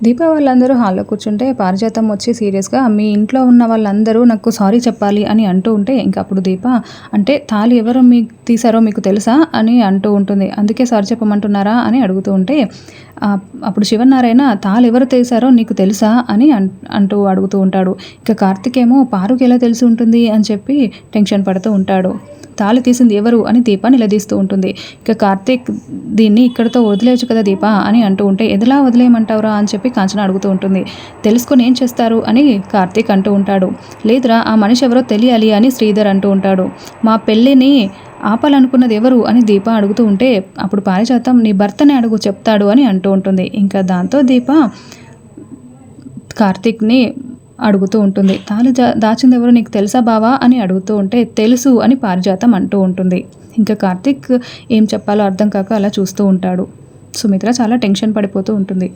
దీపావళి అందరూ హాల్లో కూర్చుంటే పారిజాతం వచ్చి సీరియస్గా మీ ఇంట్లో ఉన్న వాళ్ళందరూ నాకు సారీ చెప్పాలి అని అంటూ ఉంటే ఇంకా అప్పుడు దీప అంటే తాళి ఎవరు మీకు తీసారో మీకు తెలుసా? అని అంటూ ఉంటుంది. అందుకే సారీ చెప్పమంటున్నారా? అని అడుగుతూ ఉంటే అప్పుడు శివనారాయణ తాళి ఎవరు తీసారో నీకు తెలుసా? అని అంటూ అడుగుతూ ఉంటాడు. ఇక కార్తిక్ ఏమో పారుకి ఎలా తెలిసి ఉంటుంది? అని చెప్పి టెన్షన్ పడుతూ ఉంటాడు. తాళి తీసింది ఎవరు అని దీప నిలదీస్తూ ఉంటుంది. ఇక కార్తీక్ దీన్ని ఇక్కడితో వదిలేయచ్చు కదా దీప అని అంటూ ఉంటే ఎదలా వదిలేయమంటావురా? అని చెప్పి కాంచన అడుగుతూ ఉంటుంది. తెలుసుకొని ఏం చేస్తారు? అని కార్తీక్ అంటూ ఉంటాడు. లేదురా ఆ మనిషి ఎవరో తెలియాలి అని శ్రీధర్ అంటూ ఉంటాడు. మా పెళ్ళిని ఆపాలనుకున్నది ఎవరు? అని దీప అడుగుతూ ఉంటే అప్పుడు పారిజాతం నీ భర్తని అడుగు చెప్తాడు అని అంటూ ఉంటుంది. ఇంకా దాంతో దీప కార్తీక్ని అడుగుతూ ఉంటుంది. తాళి దాచింది ఎవరు నీకు తెలుసా బావా? అని అడుగుతూ ఉంటే తెలుసు అని పారిజాతం అంటూ ఉంటుంది. ఇంకా కార్తిక్ ఏం చెప్పాలో అర్థం కాక అలా చూస్తూ ఉంటాడు. సుమిత్ర చాలా టెన్షన్ పడిపోతూ ఉంటుంది.